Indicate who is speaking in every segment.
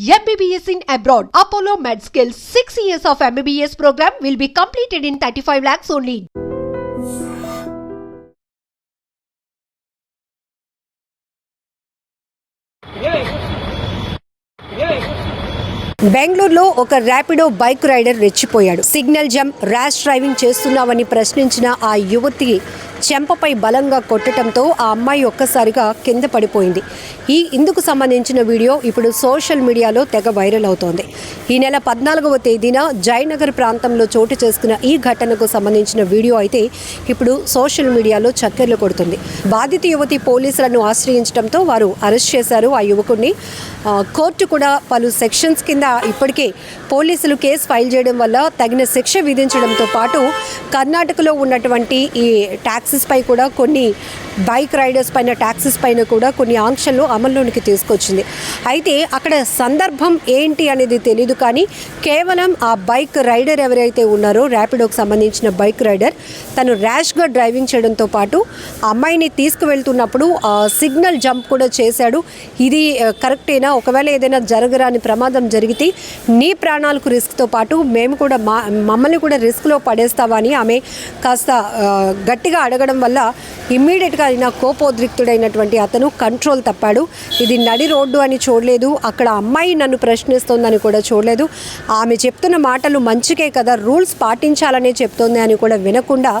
Speaker 1: MBBS in abroad. Apollo MedSkills 6 years of MBBS program will be completed in 35 lakhs only.
Speaker 2: బెంగళూరులో ఒక Rapido bike rider రెచ్చిపోయాడు signal jump rash driving చేస్తున్నావని ప్రశ్నించిన ఆ యువతి చెంపపై బలంగా కొట్టడంతో ఆ అమ్మాయి ఒక్కసారిగా కింద పడిపోయింది. ఈ ఇందుకు సంబంధించిన వీడియో ఇప్పుడు సోషల్ మీడియాలో తెగ వైరల్ అవుతోంది. ఈ నెల పద్నాలుగవ తేదీన జయనగర్ ప్రాంతంలో చోటు చేసుకున్న ఈ ఘటనకు సంబంధించిన వీడియో అయితే ఇప్పుడు సోషల్ మీడియాలో చక్కెర్లు కొడుతుంది. బాధిత యువతి పోలీసులను ఆశ్రయించడంతో వారు అరెస్ట్ చేశారు ఆ యువకుడిని కోర్టు కూడా పలు సెక్షన్స్ కింద ఇప్పటికే పోలీసులు కేసు ఫైల్ చేయడం వల్ల తగిన శిక్ష విధించడంతో పాటు కర్ణాటకలో ఉన్నటువంటి ఈ ట్యాక్సెస్ పై కూడా కొన్ని బైక్ రైడర్స్ పైన ట్యాక్సెస్ పైన కూడా కొన్ని ఆంక్షలు అమల్లోనికి తీసుకొచ్చింది. అయితే అక్కడ సందర్భం ఏంటి అనేది తెలియదు కానీ కేవలం ఆ బైక్ రైడర్ ఎవరైతే ఉన్నారో ర్యాపిడోకి సంబంధించిన బైక్ రైడర్ తను ర్యాష్గా డ్రైవింగ్ చేయడంతో పాటు అమ్మాయిని తీసుకువెళ్తున్నప్పుడు ఆ సిగ్నల్ జంప్ కూడా చేశాడు. ఇది కరెక్టేనా ఒకవేళ ఏదైనా జరగరాని ప్రమాదం జరిగితే నీ ప్రాణాలకు రిస్క్తో పాటు మేము కూడా మా మమ్మల్ని కూడా రిస్క్లో పడేస్తావా అని ఆమె కాస్త గట్టిగా అడగ జరగడం వల్ల ఇమ్మీడియట్గా అయిన కోపోద్రిక్తుడైనటువంటి అతను కంట్రోల్ తప్పాడు. ఇది నడి రోడ్డు అని చూడలేదు. అక్కడ అమ్మాయి నన్ను ప్రశ్నిస్తోందని కూడా చూడలేదు. ఆమె చెప్తున్న మాటలు మంచికే కదా రూల్స్ పాటించాలనే చెప్తోంది అని కూడా వినకుండా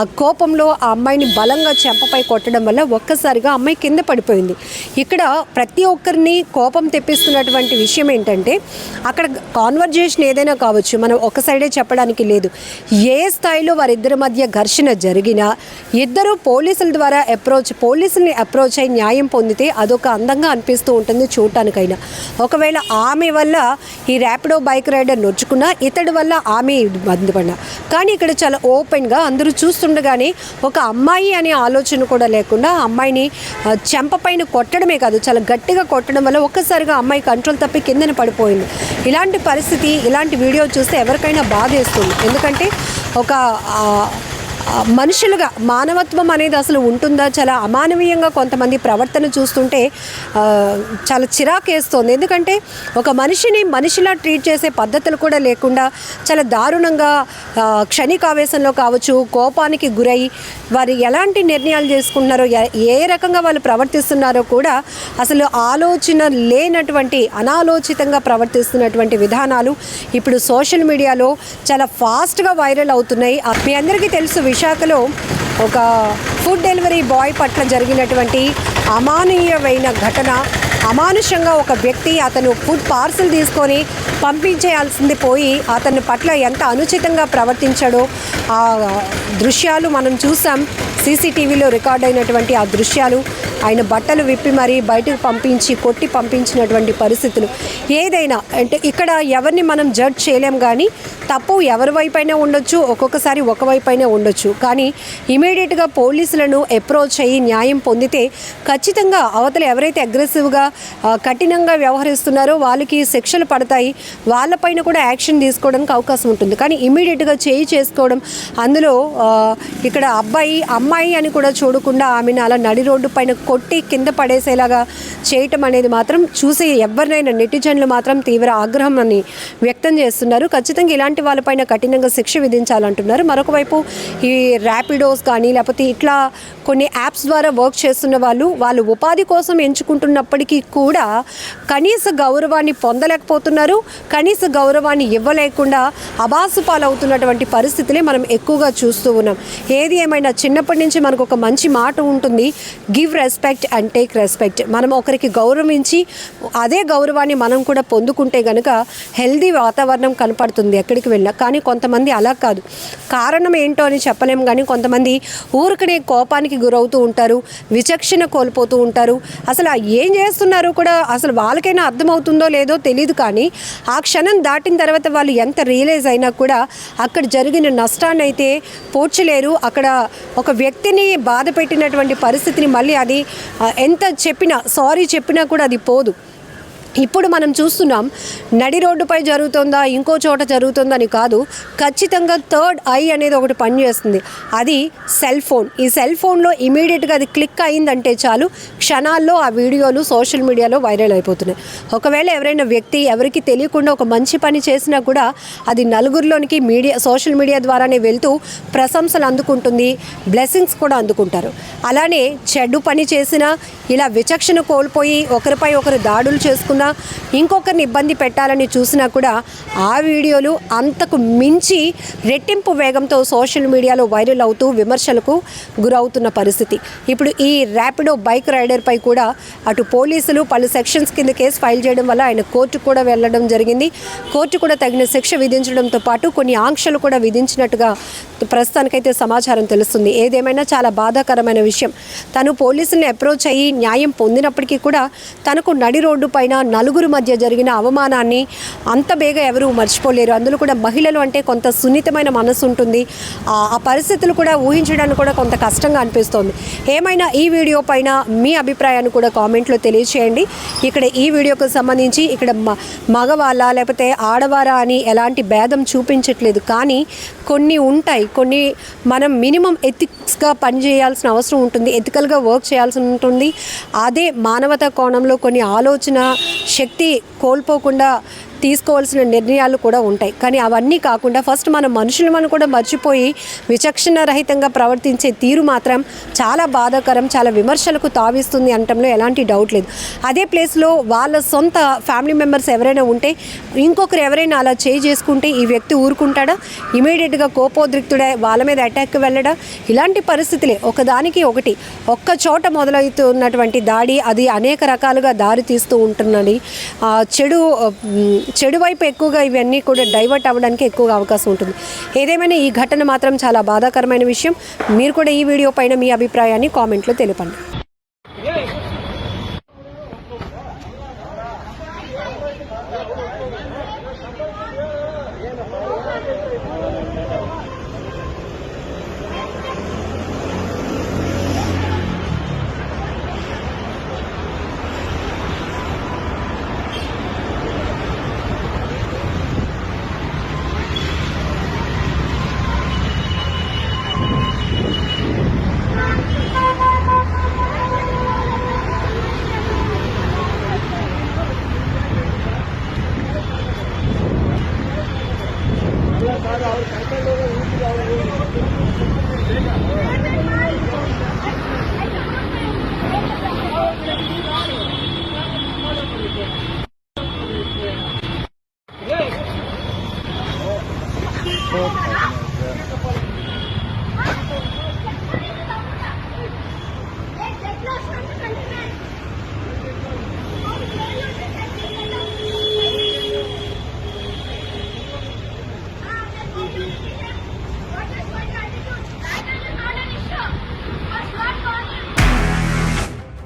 Speaker 2: ఆ కోపంలో ఆ అమ్మాయిని బలంగా చెంపపై కొట్టడం వల్ల ఒక్కసారిగా అమ్మాయి కింద పడిపోయింది. ఇక్కడ ప్రతి ఒక్కరిని కోపం తెప్పిస్తున్నటువంటి విషయం ఏంటంటే అక్కడ కాన్వర్జేషన్ ఏదైనా కావచ్చు మనం ఒక సైడే చెప్పడానికి లేదు. ఏ స్థాయిలో వారిద్దరి మధ్య ఘర్షణ జరిగినా ఇద్దరు పోలీసుల ద్వారా అప్రోచ్ పోలీసుల్ని అప్రోచ్ అయి న్యాయం పొందితే అదొక అందంగా అనిపిస్తూ ఉంటుంది చూడటానికైనా. ఒకవేళ ఆమె వల్ల ఈ ర్యాపిడో బైక్ రైడర్ నొచ్చుకున్నా ఇతడి వల్ల ఆమె బంధపడిన కానీ ఇక్కడ చాలా ఓపెన్గా అందరూ చూస్తుండగానే ఒక అమ్మాయి అనే ఆలోచన కూడా లేకుండా అమ్మాయిని చెంపపైన కొట్టడమే కాదు చాలా గట్టిగా కొట్టడం వల్ల ఒక్కసారిగా అమ్మాయి కంట్రోల్ తప్పి కిందన పడిపోయింది. ఇలాంటి పరిస్థితి ఇలాంటి వీడియో చూస్తే ఎవరికైనా బాధేస్తుంది. ఎందుకంటే ఒక మనుషులుగా మానవత్వం అనేది అసలు ఉంటుందా? చాలా అమానవీయంగా కొంతమంది ప్రవర్తన చూస్తుంటే చాలా చిరాకేస్తోంది. ఎందుకంటే ఒక మనిషిని మనిషిలా ట్రీట్ చేసే పద్ధతులు కూడా లేకుండా చాలా దారుణంగా క్షణికావేశంలో కావచ్చు కోపానికి గురై వారు ఎలాంటి నిర్ణయాలు చేసుకుంటున్నారో ఏ రకంగా వాళ్ళు ప్రవర్తిస్తున్నారో కూడా అసలు ఆలోచన లేనటువంటి అనాలోచితంగా ప్రవర్తిస్తున్నటువంటి విధానాలు ఇప్పుడు సోషల్ మీడియాలో చాలా ఫాస్ట్గా వైరల్ అవుతున్నాయి. మీ అందరికీ తెలుసు విశాఖలో ఒక ఫుడ్ డెలివరీ బాయ్ పట్ల జరిగినటువంటి అమానీయమైన ఘటన అమానుషంగా ఒక వ్యక్తి అతను ఫుడ్ పార్సిల్ తీసుకొని పంపించేయాల్సింది పోయి అతని పట్ల ఎంత అనుచితంగా ప్రవర్తించాడో ఆ దృశ్యాలు మనం చూసాం. సీసీటీవీలో రికార్డ్ అయినటువంటి ఆ దృశ్యాలు. ఆయన బట్టలు విప్పి మరీ బయటకు పంపించి కొట్టి పంపించినటువంటి పరిస్థితులు. ఏదైనా అంటే ఇక్కడ ఎవరిని మనం జడ్జ్ చేయలేం కానీ తప్పు ఎవరి వైపైనా ఉండొచ్చు ఒక్కొక్కసారి ఒక వైపైనా ఉండొచ్చు. కానీ ఇమీడియట్గా పోలీసులను అప్రోచ్ అయ్యి న్యాయం పొందితే ఖచ్చితంగా అవతల ఎవరైతే అగ్రెసివ్గా కఠినంగా వ్యవహరిస్తున్నారో వాళ్ళకి శిక్షలు పడతాయి. వాళ్ళపైన కూడా యాక్షన్ తీసుకోవడానికి అవకాశం ఉంటుంది. కానీ ఇమీడియట్గా చేయి చేసుకోవడం అందులో ఇక్కడ అబ్బాయి అమ్మాయి అని కూడా చూడకుండా ఆమెను అలా నడి రోడ్డు పైన కొట్టి కింద పడేసేలాగా చేయటం అనేది మాత్రం చూసి ఎవరినైనా నెటిజన్లు మాత్రం తీవ్ర ఆగ్రహం అని వ్యక్తం చేస్తున్నారు. ఖచ్చితంగా ఇలాంటి వాళ్ళపైన కఠినంగా శిక్ష విధించాలంటున్నారు. మరొక వైపు ఈ ర్యాపిడోస్ కానీ లేకపోతే ఇట్లా కొన్ని యాప్స్ ద్వారా వర్క్ చేస్తున్న వాళ్ళు వాళ్ళు ఉపాధి కోసం ఎంచుకుంటున్నప్పటికీ కూడా కనీస గౌరవాన్ని పొందలేకపోతున్నారు. కనీస గౌరవాన్ని ఇవ్వలేకుండా అబాసు పాలవుతున్నటువంటి పరిస్థితులే మనం ఎక్కువగా చూస్తూ ఉన్నాం. ఏది ఏమైనా చిన్నప్పటి నుంచి మనకు ఒక మంచి మాట ఉంటుంది give respect and take respect. మనం ఒకరికి గౌరవించి అదే గౌరవాన్ని మనం కూడా పొందుకుంటే కనుక హెల్దీ వాతావరణం కనపడుతుంది ఎక్కడికి వెళ్ళా కానీ కొంతమంది అలా కాదు. కారణం ఏంటో అని చెప్పలేము కానీ కొంతమంది ఊరికనే కోపానికి గురవుతూ ఉంటారు విచక్షణ కోల్పోతూ ఉంటారు. అసలు ఏం చేస్తున్నారో కూడా అసలు వాళ్ళకైనా అర్థమవుతుందో లేదో తెలియదు కానీ ఆ క్షణం దాటిన తర్వాత వాళ్ళు ఎంత రియలైజ్ అయినా కూడా అక్కడ జరిగిన నష్టాన్ని అయితే పోడ్చలేరు. అక్కడ ఒక వ్యక్తిని బాధ పెట్టినటువంటి పరిస్థితిని మళ్ళీ అది ఎంత చెప్పినా సారీ చెప్పినా కూడా అది పోదు. ఇప్పుడు మనం చూస్తున్నాం నడి రోడ్డుపై జరుగుతుందా ఇంకో చోట జరుగుతుందని కాదు ఖచ్చితంగా థర్డ్ ఐ అనేది ఒకటి పనిచేస్తుంది అది సెల్ ఫోన్. ఈ సెల్ ఫోన్లో ఇమీడియట్గా అది క్లిక్ అయిందంటే చాలు క్షణాల్లో ఆ వీడియోలు సోషల్ మీడియాలో వైరల్ అయిపోతున్నాయి. ఒకవేళ ఎవరైనా వ్యక్తి ఎవరికి తెలియకుండా ఒక మంచి పని చేసినా కూడా అది నలుగురిలోనికి మీడియా సోషల్ మీడియా ద్వారానే వెళ్తూ ప్రశంసలు అందుకుంటుంది బ్లెస్సింగ్స్ కూడా అందుకుంటారు. అలానే చెడ్డు పని చేసినా ఇలా విచక్షణ కోల్పోయి ఒకరిపై ఒకరు దాడులు చేసుకున్న ఇంకొకరిని ఇబ్బంది పెట్టాలని చూసినా కూడా ఆ వీడియోలు అంతకు మించి రెట్టింపు వేగంతో సోషల్ మీడియాలో వైరల్ అవుతూ విమర్శలకు గురవుతున్న పరిస్థితి. ఇప్పుడు ఈ ర్యాపిడో బైక్ రైడర్పై కూడా అటు పోలీసులు పలు సెక్షన్స్ కింద కేసు ఫైల్ చేయడం వల్ల ఆయన కోర్టుకు కూడా వెళ్ళడం జరిగింది. కోర్టు కూడా తగిన శిక్ష విధించడంతో పాటు కొన్ని ఆంక్షలు కూడా విధించినట్టుగా ప్రస్తుతానికైతే సమాచారం తెలుస్తుంది. ఏదేమైనా చాలా బాధాకరమైన విషయం. తను పోలీసుల్ని అప్రోచ్ అయ్యి న్యాయం పొందినప్పటికీ కూడా తనకు నడి రోడ్డు పైన నలుగురు మధ్య జరిగిన అవమానాన్ని అంత బేగా ఎవరూ మర్చిపోలేరు. అందులో కూడా మహిళలు అంటే కొంత సున్నితమైన మనసు ఉంటుంది. ఆ ఆ పరిస్థితులు కూడా ఊహించడానికి కూడా కొంత కష్టంగా అనిపిస్తోంది. ఏమైనా ఈ వీడియో పైన మీ అభిప్రాయాన్ని కూడా కామెంట్లో తెలియచేయండి. ఇక్కడ ఈ వీడియోకు సంబంధించి ఇక్కడ మ- మగవాళ్ళ లేకపోతే ఆడవారా అని ఎలాంటి భేదం చూపించట్లేదు. కానీ కొన్ని ఉంటాయి. కొన్ని మనం మినిమం ఎథిక్స్గా పనిచేయాల్సిన అవసరం ఉంటుంది ఎథికల్గా వర్క్ చేయాల్సి ఉంటుంది. అదే మానవతా కోణంలో కొన్ని ఆలోచన శక్తి కోల్పోకుండా తీసుకోవాల్సిన నిర్ణయాలు కూడా ఉంటాయి. కానీ అవన్నీ కాకుండా ఫస్ట్ మన మనుషులు మనం కూడా మర్చిపోయి విచక్షణ రహితంగా ప్రవర్తించే తీరు మాత్రం చాలా బాధాకరం చాలా విమర్శలకు తావిస్తుంది అనటంలో ఎలాంటి డౌట్ లేదు. అదే ప్లేస్లో వాళ్ళ సొంత ఫ్యామిలీ మెంబర్స్ ఎవరైనా ఉంటే ఇంకొకరు ఎవరైనా అలా చేయి చేసుకుంటే ఈ వ్యక్తి ఊరుకుంటాడా? ఇమీడియట్గా కోపోద్రిక్తుడే వాళ్ళ మీద అటాక్ వెళ్ళడా? ఇలాంటి పరిస్థితులే. ఒకదానికి ఒకటి ఒక్క చోట మొదలవుతున్నటువంటి దాడి అది అనేక రకాలుగా దారి తీస్తూ ఉంటున్నది. చెడు చెడు వైపు ఎక్కువగా ఇవన్నీ కూడా డైవర్ట్ అవ్వడానికి ఎక్కువగా అవకాశం ఉంటుంది. ఏదేమైనా ఈ ఘటన మాత్రం చాలా బాధాకరమైన విషయం. మీరు కూడా ఈ వీడియో పైన మీ అభిప్రాయాన్ని కామెంట్లో తెలపండి.